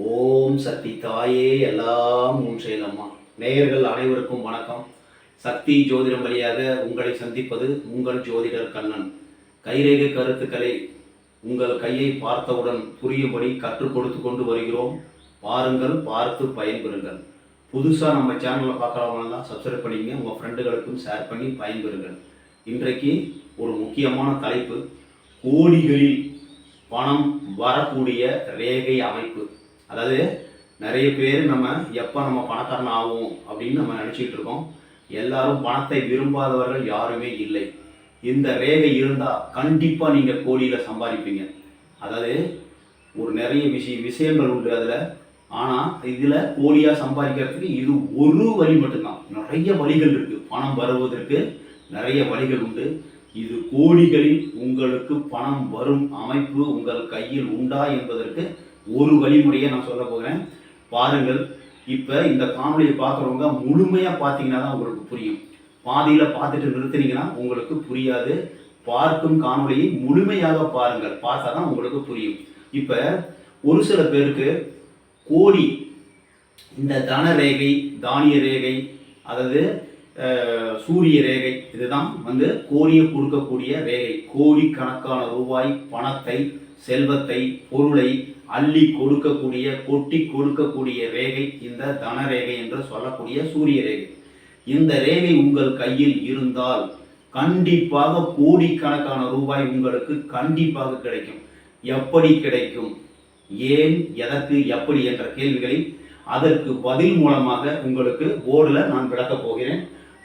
ஓம் சக்தி தாயே எல்லாம் உன் செயலம்மா நேயர்கள் அனைவருக்கும் வணக்கம். சக்தி ஜோதிடம் வழியாக உங்களை சந்திப்பது உங்கள் ஜோதிடர் கண்ணன். கைரேகை கருத்துக்களை உங்கள் கையை பார்த்தவுடன் புரியும்படி கற்றுக் கொடுத்து கொண்டு வருகிறோம். பாருங்கள் பார்த்து பயன்பெறுங்கள். புதுசாக நம்ம சேனலில் பார்க்குறவங்கலாம் சப்ஸ்கிரைப் பண்ணிங்க உங்கள் ஃப்ரெண்டுகளுக்கும் ஷேர் பண்ணி பயன்பெறுங்கள். இன்றைக்கு ஒரு முக்கியமான தலைப்பு கோடிகளில் பணம் வரக்கூடிய ரேகை அமைப்பு. அதாவது நிறைய பேர் நம்ம எப்போ நம்ம பணக்காரன் ஆகும் அப்படின்னு நம்ம நினச்சிட்டு இருக்கோம். எல்லாரும் பணத்தை விரும்பாதவர்கள் யாருமே இல்லை. இந்த ரேகை இருந்தால் கண்டிப்பாக நீங்கள் கோடியில் சம்பாதிப்பீங்க. அதாவது ஒரு நிறைய விஷய விஷயங்கள் உண்டு அதில். ஆனால் இதில் கோடியாக சம்பாதிக்கிறதுக்கு இது ஒரு வழி மட்டும்தான். நிறைய வழிகள் இருக்குது பணம் வருவதற்கு நிறைய வழிகள் உண்டு. இது கோடிகளில் உங்களுக்கு பணம் வரும் அமைப்பு உங்கள் கையில் உண்டா என்பதற்கு ஒரு வழிமுறையை நான் சொல்ல போகிறேன். பாருங்கள் இப்போ இந்த காணொலியை பார்க்குறவங்க முழுமையாக பார்த்தீங்கன்னா தான் உங்களுக்கு புரியும். பாதியில் பார்த்துட்டு நிறுத்துனீங்கன்னா உங்களுக்கு புரியாது. பார்க்கும் காணொலியை முழுமையாக பாருங்கள். பார்த்தா தான் உங்களுக்கு புரியும். இப்போ ஒரு சில பேருக்கு கோடி இந்த தன ரேகை தானிய ரேகை அதாவது சூரிய ரேகை இதுதான் வந்து கோடியை கொடுக்கக்கூடிய ரேகை. கோடிக்கணக்கான ரூபாய் பணத்தை செல்வத்தை பொருளை அள்ளி கொடுக்கக்கூடிய கொட்டி கொடுக்கக்கூடிய ரேகை இந்த தன ரேகை என்று சொல்லக்கூடிய சூரிய ரேகை. இந்த ரேகை உங்கள் கையில் இருந்தால் கண்டிப்பாக கோடிக்கணக்கான ரூபாய் உங்களுக்கு கண்டிப்பாக கிடைக்கும். எப்படி கிடைக்கும்? ஏன் எதற்கு எப்படி என்ற கேள்விகளை அதற்கு பதில் மூலமாக உங்களுக்கு போர்டில் நான் விளக்கப் போகிறேன்.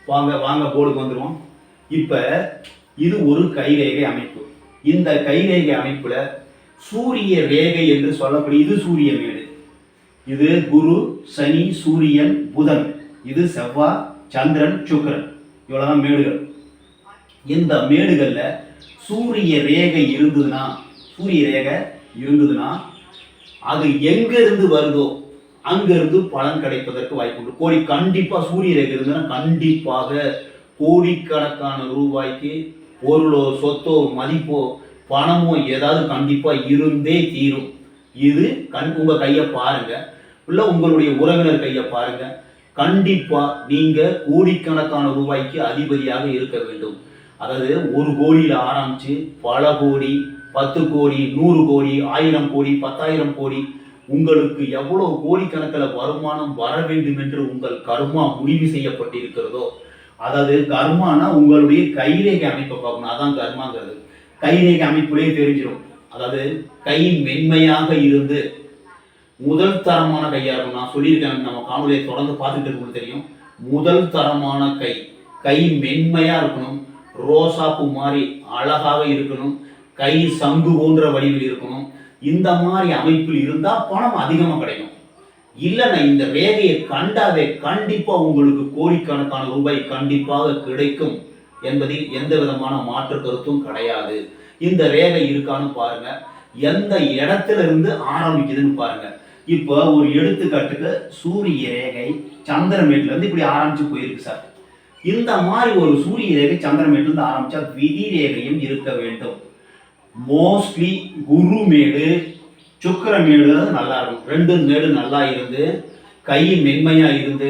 வாங்க வாங்க போர்டுக்கு வந்துடுவோம் இப்போ இது ஒரு கைரேகை அமைப்பு. இந்த கைரேகை அமைப்பில் சூரிய ரேகை என்று சொல்லக்கூடிய இது சூரிய மேடு இது குரு சனி சூரியன் புதன். இது செவ்வாய் சந்திரன் சுக்கரன். இவ்வளோதான் மேடுகள். இந்த மேடுகளில் சூரிய ரேகை இருந்ததுன்னா சூரிய ரேகை இருந்ததுன்னா அது எங்கேருந்து வருதோ அங்கேருந்து பலன் கிடைப்பதற்கு வாய்ப்பு உண்டு. கோடி கண்டிப்பாக சூரிய ரேகை இருந்ததுன்னா கண்டிப்பாக கோடிக்கணக்கான ரூபாய்க்கு பொருளோ சொத்தோ மதிப்போ பணமோ ஏதாவது கண்டிப்பாக இருந்தே தீரும். இது கண் உங்கள் கையை பாருங்கள் இல்லை உங்களுடைய உறவினர் கையை பாருங்கள் கண்டிப்பாக நீங்கள் கோடிக்கணக்கான ரூபாய்க்கு அதிபதியாக இருக்க வேண்டும். அதாவது ஒரு கோடியில் ஆரம்பித்து பல கோடி பத்து கோடி நூறு கோடி ஆயிரம் கோடி பத்தாயிரம் கோடி உங்களுக்கு எவ்வளோ கோடிக்கணக்கில் வருமானம் வர வேண்டும் என்று உங்கள் கர்மா முடிவு செய்யப்பட்டிருக்கிறதோ அதாவது கர்மானா உங்களுடைய கைரேகை அமைப்பை பார்க்கணும் அதான் கர்மாங்கிறது. கைரேகை அமைப்புலேயே தெரிஞ்சிடும் அதாவது கை மென்மையாக இருந்து முதல் தரமான கையாக இருக்கும் நான் சொல்லியிருக்கேன் நம்ம காணொலியை தொடர்ந்து பார்த்துட்டு இருக்கணும் தெரியும். முதல் தரமான கை கை மென்மையாக இருக்கணும் ரோசாப்பூ மாதிரி அழகாக இருக்கணும் கை சங்கு போன்ற வடிவில் இருக்கணும். இந்த மாதிரி அமைப்பில் இருந்தால் பணம் அதிகமாக கிடைக்கும். இல்லைன்னா இந்த ரேகையை கண்டாவே கண்டிப்பாக உங்களுக்கு கோடிக்கணக்கான ரூபாய் கண்டிப்பாக கிடைக்கும். என்பதில் எந்த விதமான மாற்று கருத்தும் கிடையாது. இந்த ரேகை இருக்கான்னு பாருங்க. எந்த இடத்துல இருந்து ஆரம்பிக்குதுன்னு பாருங்க. இப்போ ஒரு எடுத்துக்காட்டுக்கு சூரிய ரேகை சந்திரமேட்ல இருந்து இப்படி ஆரம்பிச்சு போயிருக்கு சார். இந்த மாதிரி ஒரு சூரிய ரேகை சந்திரமேட்ல இருந்து ஆரம்பிச்சா விதி ரேகையும் இருக்க வேண்டும். மோஸ்ட்லி குரு மேடு நல்லா இருக்கும். ரெண்டு மேடு நல்லா இருந்து கை மென்மையா இருந்து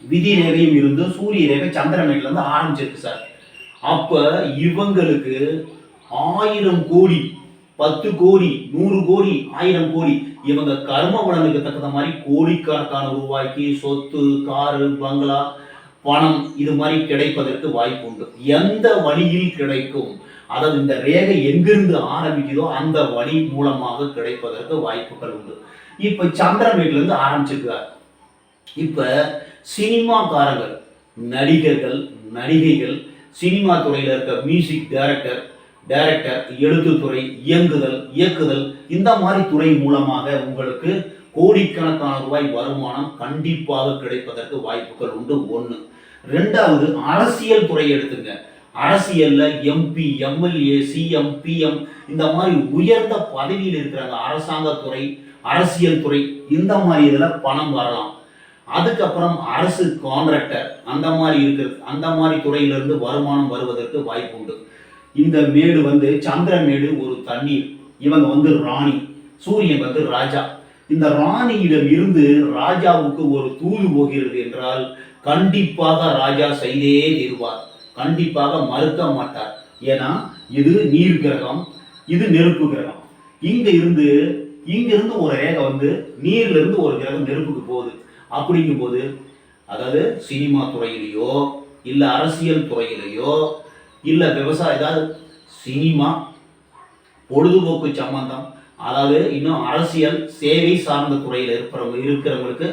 விதி ரேகையும் இருந்து சூரிய ரேகை சந்திரமேட்ல இருந்து ஆரம்பிச்சிருக்கு சார். அப்ப இவங்களுக்கு ஆயிரம் கோடி பத்து கோடி நூறு கோடி ஆயிரம் கோடி இவங்க கர்ம பலனுக்கு தகுந்த மாதிரி கோடிக்கணக்கான ரூபாய்க்கு சொத்து காரு பங்களா பணம் இது மாதிரி கிடைப்பதற்கு வாய்ப்பு உண்டு. எந்த வழியில் கிடைக்கும்? அதாவது இந்த ரேகை எங்கிருந்து ஆரம்பிக்குதோ அந்த வழி மூலமாக கிடைப்பதற்கு வாய்ப்புகள் உண்டு. இப்ப சந்திரமேட்ல இருந்து ஆரம்பிச்சிருக்கிறார். இப்ப சினிமாக்காரர்கள் நடிகர்கள் நடிகைகள் சினிமா துறையில் இருக்க மியூசிக் டைரக்டர் டைரக்டர் எழுத்துத்துறை இயங்குதல் இயக்குதல் இந்த மாதிரி துறை மூலமாக உங்களுக்கு கோடிக்கணக்கான ரூபாய் வருமானம் கண்டிப்பாக கிடைப்பதற்கு வாய்ப்புகள் உண்டு. ஒன்று ரெண்டாவது அரசியல் துறை எடுத்துங்க. அரசியல்ல எம்பி எம்எல்ஏ சிஎம் பிஎம் இந்த மாதிரி உயர்ந்த பதவியில் இருக்கிறாங்க அரசாங்கத்துறை அரசியல் துறை இந்த மாதிரி இதில் பணம் வரலாம். அதுக்கப்புறம் அரசு கான்ட்ராக்டர் அந்த மாதிரி இருக்கிறது அந்த மாதிரி துறையிலிருந்து வருமானம் வருவதற்கு வாய்ப்பு உண்டு. இந்த மேடு வந்து சந்திர மேடு ஒரு தண்ணீர். இவங்க வந்து ராணி. சூரியன் வந்து ராஜா. இந்த ராணியிடம் இருந்து ராஜாவுக்கு ஒரு தூது போகிறது என்றால் கண்டிப்பாக ராஜா செய்தே தீர்வார். கண்டிப்பாக மறுக்க மாட்டார். ஏன்னா இது நீர் கிரகம் இது நெருப்பு கிரகம். இங்க இருந்து இங்க இருந்து ஒரு ரேகை வந்து நீர்ல இருந்து ஒரு கிரகம் நெருப்புக்கு போகுது. அப்படிங்கும்போது அதாவது சினிமா துறையிலையோ இல்லை அரசியல் துறையிலையோ இல்லை விவசாய ஏதாவது சினிமா பொழுதுபோக்கு சம்பந்தம் அதாவது இன்னும் அரசியல் சேவை சார்ந்த துறையில் இருக்கிறவங்க இருக்கிறவங்களுக்கு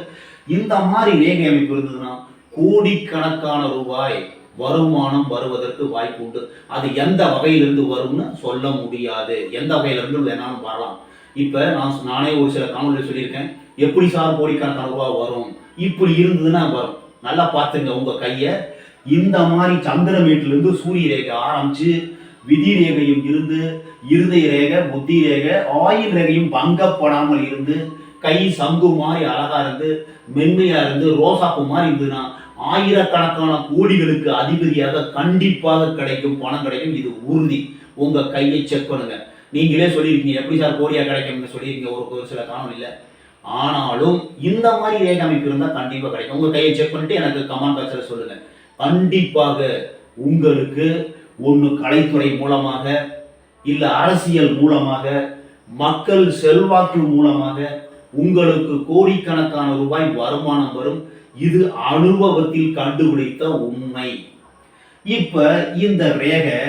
இந்த மாதிரி ரேகை அமைப்பு இருந்ததுன்னா கோடிக்கணக்கான ரூபாய் வருமானம் வருவதற்கு வாய்ப்பு உண்டு. அது எந்த வகையிலிருந்து வரும்னு சொல்ல முடியாது. எந்த வகையிலிருந்து வேணாலும் வரலாம். இப்போ நான் நானே ஒரு சில காணொலியில் சொல்லியிருக்கேன். எப்படி சார் கோடிக்கணக்கான ரூபாய் வரும்? இப்படி இருந்ததுன்னா வரும் நல்லா பார்த்துங்க உங்கள் கையை. இந்த மாதிரி சந்திரமேட்டிலிருந்து சூரிய ரேகை ஆரம்பித்து விதி ரேகையும் இருந்து இருதய ரேகை புத்தி ரேகை ஆயுள் ரேகையும் பங்கப்படாமல் இருந்து கை சங்கு மாதிரி அழகா இருந்து மென்மையா இருந்து ரோசாப்பு மாதிரி இருந்ததுன்னா ஆயிரக்கணக்கான கோடிகளுக்கு அதிபதியாக கண்டிப்பாக கிடைக்கும் பணம் கிடைக்கும். இது உறுதி. உங்க கையை செக் பண்ணுங்க. நீங்களே சொல்லியிருக்கீங்க எப்படி சார் கோடியா கிடைக்கும்னு சொல்லியிருக்கீங்க? ஒரு ஒரு சில காணொலியில் ஆனாலும் இந்த மாதிரி ரேட் அமைப்பு இருந்தால் கண்டிப்பாக கிடைக்கும். உங்கள் கையை செக் பண்ணிட்டு எனக்கு கமெண்ட் பாக்ஸில் சொல்லுங்கள் கண்டிப்பாக உங்களுக்கு ஒன்று கலைத்துறை மூலமாக இல்லை அரசியல் மூலமாக மக்கள் செல்வாக்கு மூலமாக உங்களுக்கு கோடிக்கணக்கான ரூபாய் வருமானம் வரும். இது அனுபவத்தில் கண்டுபிடித்த உண்மை. இப்ப இந்த ரேகை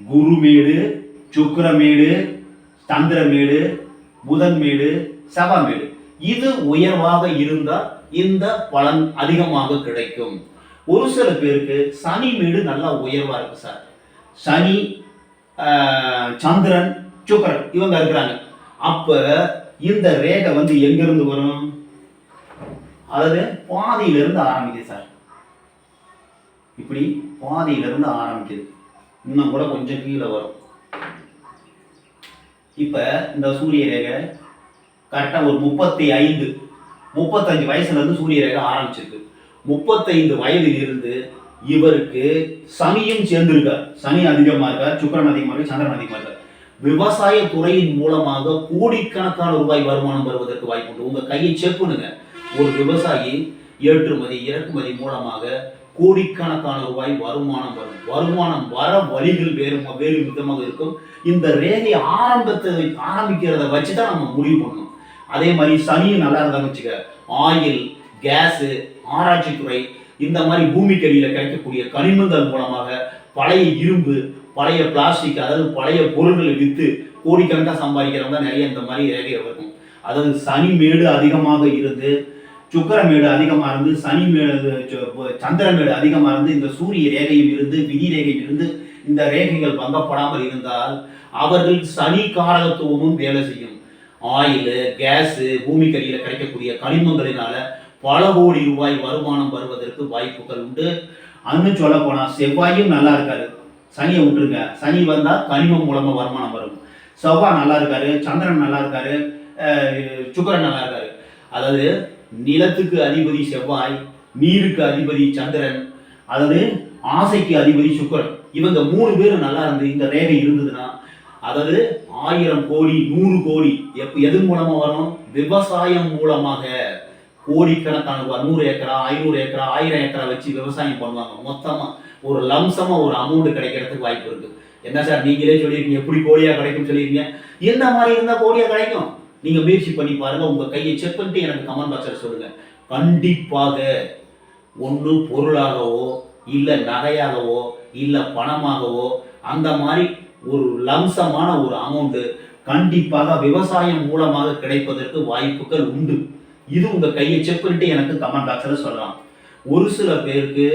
குருமேடு சுக்கிரமேடு சந்திரமேடு புதன்மேடு செவ்வாய்மேடு இது. உயர்வாக இருந்தால் இந்த பலன் அதிகமாக கிடைக்கும். ஒரு சில பேருக்கு சனி வீடு நல்லா உயர்வா இருக்கு சார் சனி ஆஹ், சந்திரன் சுக்கிரன் இவங்க இருக்கிறாங்க. அப்ப இந்த ரேகை வந்து எங்கிருந்து வரும்? அதாவது பாதியிலிருந்து ஆரம்பிக்குது சார் இப்படி பாதியிலிருந்து ஆரம்பிக்குது. இன்னும் கூட கொஞ்சம் கீழே வரும். இப்ப இந்த சூரிய ரேகை கரெக்டாக ஒரு முப்பத்தி ஐந்து முப்பத்தஞ்சு வயசுலேருந்து சூரிய ரேகை ஆரம்பிச்சிருக்கு. முப்பத்தைந்து வயதில் இருந்து இவருக்கு சனியும் சேர்ந்திருக்கார். சனி அதிகமாக இருக்கார் சுக்கரன் அதிகமாக இருக்கு சந்திரன் அதிகமாக இருக்கார். விவசாய துறையின் மூலமாக கோடிக்கணக்கான ரூபாய் வருமானம் வருவதற்கு வாய்ப்பு உண்டு. உங்கள் கையை செக் பண்ணுங்க. ஒரு விவசாயி ஏற்றுமதி இறக்குமதி மூலமாக கோடிக்கணக்கான ரூபாய் வருமானம் வரும். வருமானம் வர வழிகள் வேறு வேறு விதமாக இருக்கும். இந்த ரேகை ஆரம்பத்தை ஆரம்பிக்கிறத வச்சு தான் நம்ம முடிவு பண்ணணும். அதே மாதிரி சனியும் நல்லா இருந்தான்னு வச்சுக்க ஆயில் கேஸு ஆராய்ச்சித்துறை இந்த மாதிரி பூமிக்கடியில் கிடைக்கக்கூடிய கனிமங்கள் மூலமாக பழைய இரும்பு பழைய பிளாஸ்டிக் அதாவது பழைய பொருட்களை விற்று கோடிக்கணக்காக சம்பாதிக்கிறவங்க நிறைய இந்த மாதிரி ரேகை இருக்கும். அதாவது சனி மேடு அதிகமாக இருந்து சுக்கர மேடு அதிகமாக இருந்து சனி மேடு சந்திர சந்திரமேடு அதிகமாக இருந்து இந்த சூரிய ரேகையில் இருந்து விதி ரேகையில் இருந்து இந்த ரேகைகள் பங்கப்படாமல் இருந்தால் அவர்கள் சனி காரகத்துவமும் வேலை செய்யும். ஆயில் கேஸு பூமிக்கடியில் கிடைக்கக்கூடிய கனிமங்களினால பல கோடி ரூபாய் வருமானம் வருவதற்கு வாய்ப்புகள் உண்டு. அன்னு சொல்ல போனால் செவ்வாயும் நல்லா இருக்காரு. சனியை விட்டுருங்க. சனி வந்தால் கனிமம் மூலமாக வருமானம் வரும். செவ்வாய் நல்லா இருக்காரு சந்திரன் நல்லா இருக்காரு சுக்கரன் நல்லா இருக்காரு. அதாவது நிலத்துக்கு அதிபதி செவ்வாய் நீருக்கு அதிபதி சந்திரன் அதாவது ஆசைக்கு அதிபதி சுக்கரன். இவங்க மூணு பேரும் நல்லா இருந்து இந்த ரேகை இருந்ததுன்னா அதாவது ஆயிரம் கோடி நூறு கோடி எப்ப எது மூலமா வரணும்? விவசாயம் மூலமாக. கோடிக்கணக்கான ரூபாய் நூறு ஏக்கரா ஐநூறு ஏக்கரா ஆயிரம் ஏக்கரா வச்சு விவசாயம் பண்ணுவாங்க. மொத்தமா ஒரு லம்சமா ஒரு அமௌண்ட் கிடைக்கிறதுக்கு வாய்ப்பு இருக்கு. என்ன சார் நீங்களே சொல்லியிருக்கீங்க எப்படி கோடியா கிடைக்கும் சொல்லியிருக்கீங்க? என்ன மாதிரி இருந்தா கோடியா கிடைக்கும்? நீங்க முயற்சி பண்ணி பாருங்க உங்க கையை செக் பண்ணிட்டு எனக்கு கமெண்ட் பாக்ஸில் சொல்லுங்க. கண்டிப்பாக ஒன்று பொருளாகவோ இல்லை நகையாகவோ இல்லை பணமாகவோ அந்த மாதிரி ஒரு லம்சமான ஒரு அமௌண்ட்டு கண்டிப்பாக விவசாயம் மூலமாக கிடைப்பதற்கு வாய்ப்புகள் உண்டு. இது உங்க கையை செக் பண்ணிட்டு எனக்கு கமெண்ட் பாக்ஸில் சொல்லலாம். ஒரு சில பேருக்கு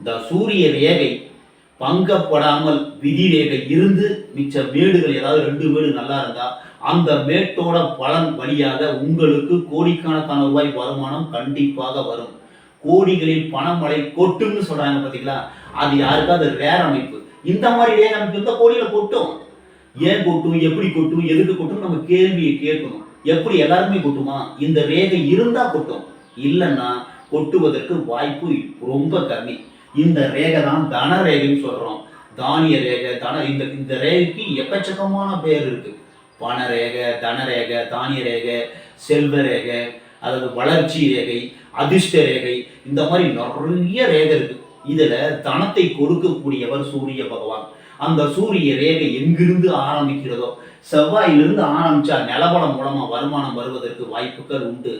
இந்த சூரிய ரேகை பங்கப்படாமல் விதி ரேகை இருந்து மிச்ச மேடுகள் ஏதாவது ரெண்டு மேடு நல்லா இருந்தா அந்த மேட்டோட பலன் வழியாக உங்களுக்கு கோடிக்கணக்கான ரூபாய் வருமானம் கண்டிப்பாக வரும். கோடிகளில் பணமழை கொட்டுன்னு சொல்றாங்க பாத்தீங்களா? அது யாருக்காவது வேற அமைப்பு. இந்த மாதிரி ரேர் அமைப்பு இருந்தா கோடியில கொட்டும். ஏன் கொட்டும்? எப்படி கொட்டும்? எதுக்கு கொட்டும் நம்ம கேள்வியை கேட்கணும். எப்படி எல்லாருமே கொட்டுமா? இந்த ரேகை இருந்தா கொட்டும். இல்லைன்னா கொட்டுவதற்கு வாய்ப்பு ரொம்ப கம்மி. இந்த ரேகை தான் தன ரேகைன்னு சொல்றோம். தானிய ரேகை தன இந்த இந்த ரேகைக்கு எக்கச்சக்கமான பேர் இருக்கு. பண ரேகை தன ரேகை தானிய ரேகை செல்வ ரேகை அதாவது வளர்ச்சி ரேகை அதிர்ஷ்ட ரேகை இந்த மாதிரி நிறைய ரேகை இருக்கு. இதுல தனத்தை கொடுக்கக்கூடியவர் சூரிய பகவான். அந்த சூரிய ரேகை எங்கிருந்து ஆரம்பிக்கிறதோ செவ்வாயிலிருந்து ஆரம்பிச்சா நிலபலம் மூலமா வருமானம் வருவதற்கு வாய்ப்புகள் உண்டு.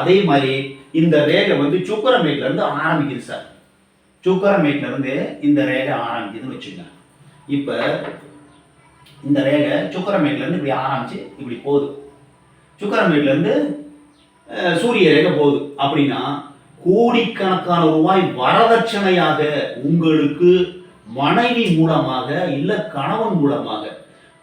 அதே மாதிரி இந்த ரேகை வந்து சுக்கரமேட்ல இருந்து ஆரம்பிக்குது சார். சுக்கரமேட்ல இருந்து இந்த ரேகை ஆரம்பிக்குதுன்னு வச்சுக்கோங்க. இப்ப இந்த ரேகை சுக்கரமேட்ல இருந்து இப்படி ஆரம்பிச்சு இப்படி போகுது. சுக்கரமேட்ல இருந்து சூரிய ரேகை போகுது. அப்படின்னா கோடிக்கணக்கான ரூபாய் வரதட்சணையாக உங்களுக்கு மனைவி மூலமாக இல்லை கணவன் மூலமாக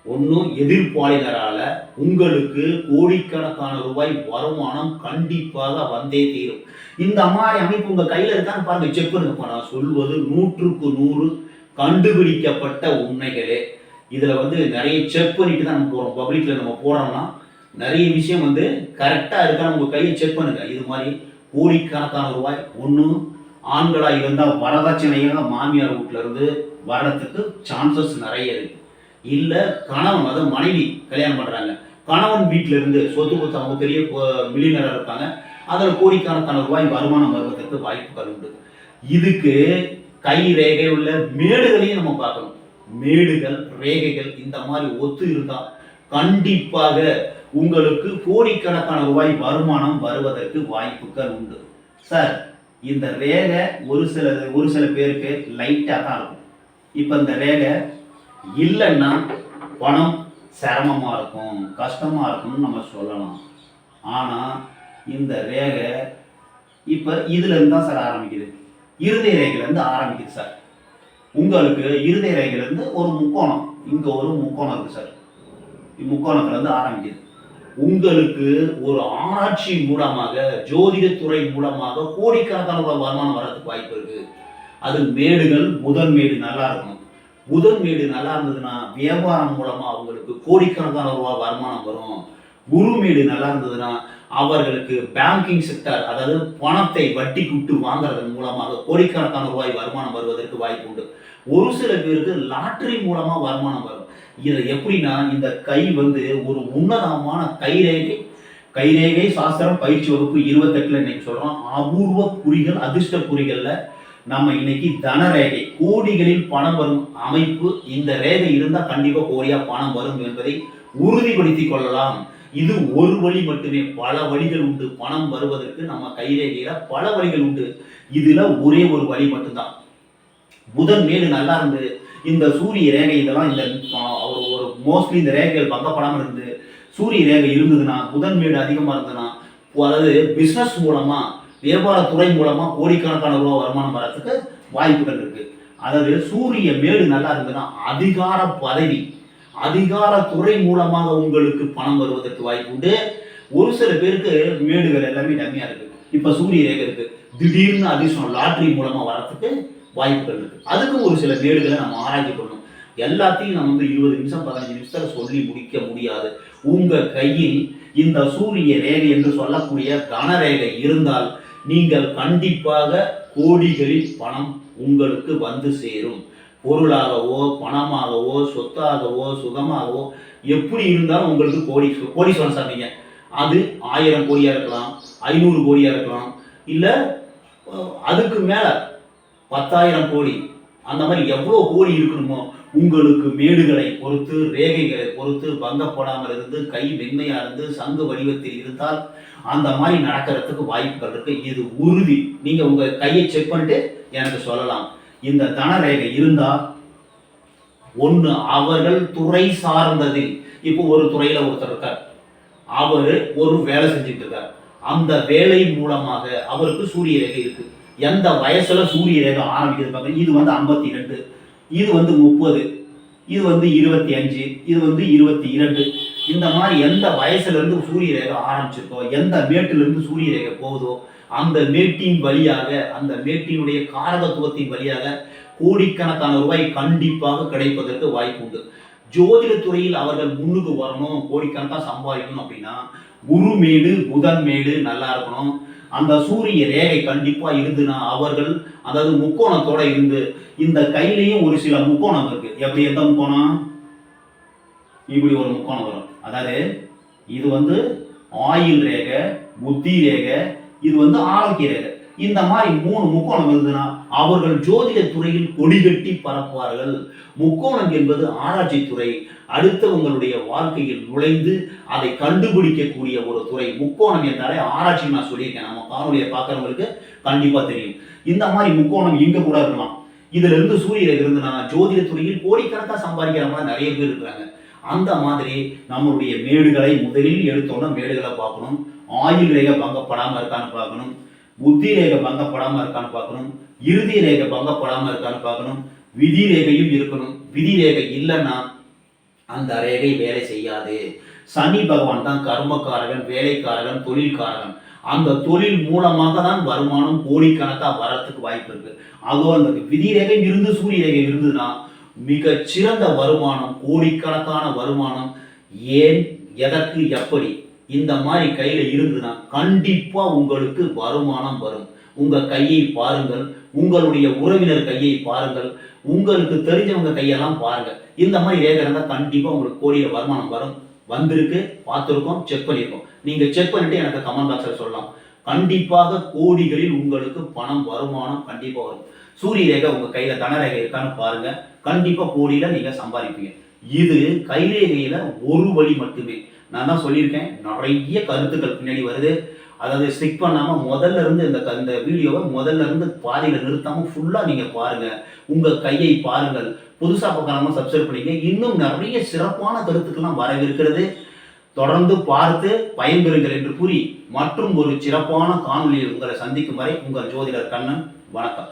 ஒன்றும் எதிர்ப்பாளினரால உங்களுக்கு கோடிக்கணக்கான ரூபாய் வருமானம் கண்டிப்பாக வந்தே தீரும். இந்த மாதிரி அமைப்பு உங்கள் கையில் இருக்கான்னு பாருங்க செக் பண்ணுங்க. நான் சொல்வது நூற்றுக்கு நூறு கண்டுபிடிக்கப்பட்ட உண்மைகளே. இதில் வந்து நிறைய செக் பண்ணிட்டு தான் நம்ம போகிறோம் பப்ளிக்கில் நம்ம போகிறோம்னா நிறைய விஷயம் வந்து கரெக்டாக இருக்கான்னு உங்கள் கையை செக் பண்ணுங்கள் இது மாதிரி கோடிக்கணக்கான ரூபாய். ஒன்று ஆண்களாக இருந்தால் வரதட்சணையாக மாமியார் வீட்ல வர்றதுக்கு சான்சஸ் நிறைய இருக்கு. இல்லை கணவன் அதாவது மனைவி கல்யாணம் பண்ணுறாங்க கணவன் வீட்டிலேருந்து இருந்து சொத்து கொத்து அவங்க பெரிய மில்லியனரா இருப்பாங்க. அதில் கோடிக்கணக்கான ரூபாய் வருமானம் வருவதற்கு வாய்ப்புகள் உண்டு. இதுக்கு கை ரேகை உள்ள மேடுகளையும் நம்ம பார்க்கணும். மேடுகள் ரேகைகள் இந்த மாதிரி ஒத்து இருந்தால் கண்டிப்பாக உங்களுக்கு கோடிக்கணக்கான ரூபாய் வருமானம் வருவதற்கு வாய்ப்புகள் உண்டு. சார் இந்த ரேகை ஒரு சில ஒரு சில பேருக்கு லைட்டாக தான் இருக்கும். இப்போ இந்த ரேகை இல்லைன்னா பணம் சிரமமாக இருக்கும் கஷ்டமாக இருக்கும்னு நம்ம சொல்லலாம். ஆனால் இந்த ரேகை இப்போ இதுலேருந்து தான் சார் ஆரம்பிக்குது. இருதய ரேகையிலேருந்து ஆரம்பிக்குது சார் உங்களுக்கு இருதய ரேகையிலேருந்து ஒரு முக்கோணம் இங்கே ஒரு முக்கோணம் இருக்குது சார் முக்கோணத்துலேருந்து ஆரம்பிக்குது. உங்களுக்கு ஒரு ஆராய்ச்சி மூலமாக ஜோதிடத்துறை மூலமாக கோடிக்கணக்கான ரூபாய் வருமானம் வர்றதுக்கு வாய்ப்பு இருக்கு. அது மேடுகள் புதன் மேடு நல்லா இருக்கணும். புதன் மேடு நல்லா இருந்ததுன்னா வியாபாரம் மூலமா அவங்களுக்கு கோடிக்கணக்கான ரூபாய் வருமானம் வரும். குரு மேடு நல்லா இருந்ததுன்னா அவர்களுக்கு பேங்கிங் செக்டர் அதாவது பணத்தை வட்டி கூட்டு வாங்குறதன் மூலமாக கோடிக்கணக்கான ரூபாய் வருமானம் வருவதற்கு வாய்ப்பு உண்டு. ஒரு சில பேருக்கு லாட்டரி மூலமா வருமானம் வரும். இதை எப்படின்னா இந்த கை வந்து ஒரு உன்னதமான கைரேகை. கைரேகை சாஸ்திரம் பயிற்சி வகுப்பு இருபத்தெட்டுல இன்னைக்கு சொல்றோம். அபூர்வ குறிகள் அதிர்ஷ்ட குறிகள்ல நம்ம இன்னைக்கு தன ரேகை கோடிகளில் பணம் வரும் அமைப்பு இந்த ரேகை இருந்தா கண்டிப்பா கோடியா பணம் வரும் என்பதை உறுதிப்படுத்திக் கொள்ளலாம். இது ஒரு வழி மட்டுமே. பல வழிகள் உண்டு. பணம் வருவதற்கு நம்ம கைரேகையில பல வழிகள் உண்டு. இதுல ஒரே ஒரு வழி மட்டும்தான். புதன் மேலு நல்லா இருந்து இந்த சூரிய ரேகை இதெல்லாம் இந்த ஆஹ், ஒரு ஒரு மோஸ்ட்லி இந்த ரேகைகள் பங்கப்படாமல் இருந்து சூரிய ரேகை இருந்ததுன்னா புதன் மேடு அதிகமாக இருந்ததுன்னா அதாவது பிஸ்னஸ் மூலமாக வியாபாரத்துறை மூலமாக கோடிக்கணக்கான ரூபா வருமானம் வரத்துக்கு வாய்ப்புகள் இருக்குது அதாவது சூரிய மேடு நல்லா இருந்ததுன்னா அதிகார பதவி அதிகாரத்துறை மூலமாக உங்களுக்கு பணம் வருவதற்கு வாய்ப்பு உண்டு. ஒரு சில பேருக்கு மேடுகள் எல்லாமே டம்மியாக இருக்குது இப்போ சூரிய ரேகை இருக்குது திடீர்னு அதிர்ஷ்டம் லாட்ரி மூலமாக வரதுக்கு வாய்ப்புகள் இருக்கு. அதுக்கும் ஒரு சில மேடுகளை நம்ம ஆராய்ச்சி பண்ணணும். எல்லாத்தையும் நம்ம வந்து இருபது நிமிஷம் பதினஞ்சு நிமிஷத்துல சொல்லி முடிக்க முடியாது. உங்க கையில் இந்த சூரிய ரேகை என்று சொல்லக்கூடிய கனரேகை இருந்தால் நீங்கள் கண்டிப்பாக கோடிகளில் பணம் உங்களுக்கு வந்து சேரும். பொருளாகவோ பணமாகவோ சொத்தாகவோ சுகமாகவோ எப்படி இருந்தாலும் உங்களுக்கு கோடி கோடீஸ்வரன் சாமிங்க அது ஆயிரம் கோடியா இருக்கலாம் ஐநூறு கோடியா இருக்கலாம் இல்லை அதுக்கு மேலே பத்தாயிரம் கோடி. அந்த மாதிரி எவ்வளோ கோடி இருக்கணுமோ உங்களுக்கு மேடுகளை பொறுத்து ரேகைகளை பொறுத்து பங்கப்படாமல் இருந்து கை மென்மையா இருந்து சங்கு வடிவத்தில் இருந்தால் அந்த மாதிரி நடக்கிறதுக்கு வாய்ப்புகள் இருக்கு. இது உறுதி. நீங்க உங்க கையை செக் பண்ணிட்டு எனக்கு சொல்லலாம். இந்த தனரேகை இருந்தா ஒன்று அவர்கள் துறை சார்ந்ததில். இப்போ ஒரு துறையில் ஒருத்தர் இருக்கார். அவர் ஒரு வேலை செஞ்சுட்டு இருக்கார். அந்த வேலை மூலமாக அவருக்கு சூரிய ரேகை இருக்குது எந்த வயசுல சூரிய ரேகை ஆரம்பிக்கிறது பார்க்க இது வந்து ஐம்பத்தி ரெண்டு இது வந்து முப்பது இது வந்து இருபத்தி அஞ்சு இது வந்து இருபத்தி இரண்டு இந்த மாதிரி எந்த வயசுல இருந்து சூரிய ரேகை ஆரம்பிச்சிருக்கோ எந்த மேட்டுல இருந்து சூரிய ரேகை போகுதோ அந்த மேட்டின் வழியாக அந்த மேட்டினுடைய காரகத்துவத்தின் வழியாக கோடிக்கணக்கான ரூபாய் கண்டிப்பாக கிடைப்பதற்கு வாய்ப்பு உண்டு. ஜோதிட துறையில் அவர்கள் முன்னுக்கு வரணும் கோடிக்கணக்காக சம்பாதிக்கணும் அப்படின்னா குரு மேடு புதன் மேடு நல்லா இருக்கணும். அந்த சூரிய ரேகை கண்டிப்பாக இருந்துன்னா அவர்கள் அதாவது முக்கோணத்தோட இருந்து இந்த கையிலையும் ஒரு சில முக்கோணம் இருக்கு. எப்படி எந்த முக்கோணம்? இப்படி ஒரு முக்கோணம் வரும். அதாவது இது வந்து ஆயில் ரேகை புத்தி ரேகை இது வந்து ஆரோக்கிய ரேகை. இந்த மாதிரி மூணு முக்கோணம் இருந்ததுன்னா அவர்கள் ஜோதிட துறையில் கொடிகட்டி பரப்புவார்கள் முக்கோணம் என்பது ஆராய்ச்சி துறை. அடுத்தவங்களுடைய வாழ்க்கையில் நுழைந்து அதை கண்டுபிடிக்கக்கூடிய ஒரு துறை. முக்கோணம் என்றாலே ஆராய்ச்சி நான் சொல்லியிருக்கேன். நம்ம காணொலியை பார்க்குறவங்களுக்கு கண்டிப்பாக தெரியும். இந்த மாதிரி முக்கோணம் இங்கே கூட இருக்கலாம். இதுல இருந்து சூரியன் இருந்துனா ஜோதிட துறையில் சம்பாதிக்கிற சம்பாதிக்கிறவங்க நிறைய பேர் இருக்கிறாங்க. அந்த மாதிரி நம்மளுடைய மேடுகளை முதலில் எடுத்தோம்னா மேடுகளை பார்க்கணும். ஆயுள் ரேகை பங்கப்படாமல் இருக்கான்னு பார்க்கணும். புத்தி ரேகை பங்கப்படாமல் இருக்கான்னு பார்க்கணும். இறுதி ரேகை பங்கப்படாமல் இருக்கான்னு பார்க்கணும். விதி ரேகையும் இருக்கணும். விதி ரேகை இல்லைன்னா அந்த ரேகை வேலை செய்யாது. சனி பகவான் தான் கர்மக்காரகன் வேலைக்காரகன் தொழில்காரகன். அந்த தொழில் மூலமாக தான் வருமானம் கோடிக்கணக்காக வரத்துக்கு வாய்ப்பு இருக்கு. அதுவும் அந்த விதி ரேகை இருந்து சூரிய ரேகை இருந்ததுன்னா மிக சிறந்த வருமானம் கோடிக்கணக்கான வருமானம் ஏன் எதற்கு எப்படி இந்த மாதிரி கையில இருந்ததுன்னா கண்டிப்பா உங்களுக்கு வருமானம் வரும். உங்கள் கையை பாருங்கள் உங்களுடைய உறவினர் கையை பாருங்கள் உங்களுக்கு தெரிஞ்சவங்க கையெல்லாம் பாருங்கள். இந்த மாதிரி ரேகை இருந்தால் கண்டிப்பாக உங்களுக்கு கோடியில் வருமானம் வரும். வந்திருக்கு பார்த்துருக்கோம் செக் பண்ணியிருக்கோம். நீங்கள் செக் பண்ணிட்டு எனக்கு கமெண்ட் பாக்ஸில் சொல்லலாம். கண்டிப்பாக கோடிகளில் உங்களுக்கு பணம் வருமானம் கண்டிப்பாக வரும். சூரிய ரேகை உங்கள் கையில் தனரேகை இருக்கான்னு பாருங்கள் கண்டிப்பாக கோடியில் நீங்கள் சம்பாதிப்பீங்க. இது கைரேகையில் ஒரு வழி மட்டுமே. நான் தான் சொல்லியிருக்கேன். நிறைய கருத்துக்கள் பின்னாடி வருது. அதாவது ஸ்டிக் பண்ணாமல் முதல்ல இருந்து இந்த க- இந்த வீடியோவை முதல்ல இருந்து பாதியில் நிறுத்தாமல் ஃபுல்லாக நீங்கள் பாருங்கள் உங்கள் கையை பாருங்கள். புதுசாக பார்க்காம சப்ஸ்கிரைப் பண்ணிங்க இன்னும் நிறைய சிறப்பான கருத்துக்கள்லாம் வரவிருக்கிறது. தொடர்ந்து பார்த்து பயன்பெறுங்கள் என்று கூறி மற்றும் ஒரு சிறப்பான காணொலியில் உங்களை சந்திக்கும் வரை உங்கள் ஜோதிடர் கண்ணன் வணக்கம்.